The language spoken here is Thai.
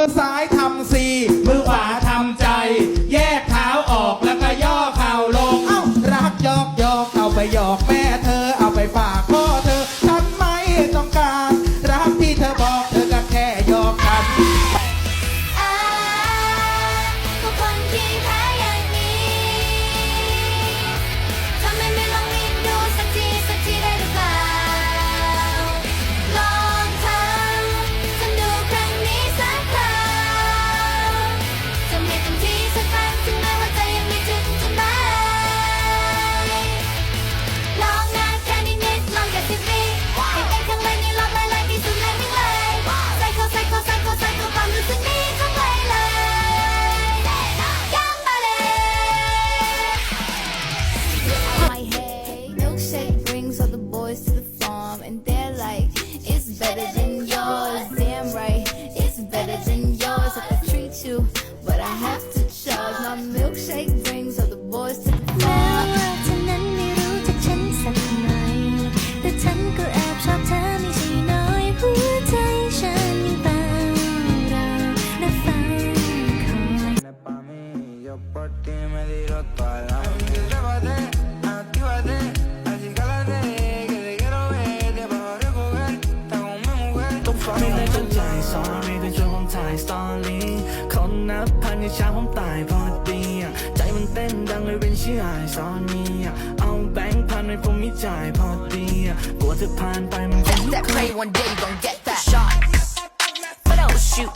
มือซ้ายทำสี่มือขวาทำใจ แยกเท้าออกแล้วก็ย่อเข่าลง เอ้ารักยอกยอกเอาไปหยอกแม่ I have to charge. My milkshake brings all the boys to the แม้ farm. ว่าเธอนั้นไม่รู้จักฉันสักหน่อย แต่ฉันก็แอบชอบเธอไม่ใช่น้อยหัวใจฉันยังเฝ้ารอและเฝ้าคอย Vienes pa' mí, yo por ti me tiro toda la ไม่ได้ตั้งใจ sorry ได้ช่วงผมถ่ายสตอรี่คนนับพันในเช้าผมตายพอดีใจมันเต้นดังเลยเป็นชื่อไอซอนนี่เอาแบงค์พันให้ผมมีจ่ายพอดีกลัวจะผ่านไปมันคง that play one day you gon' get that shot. Photo shoot,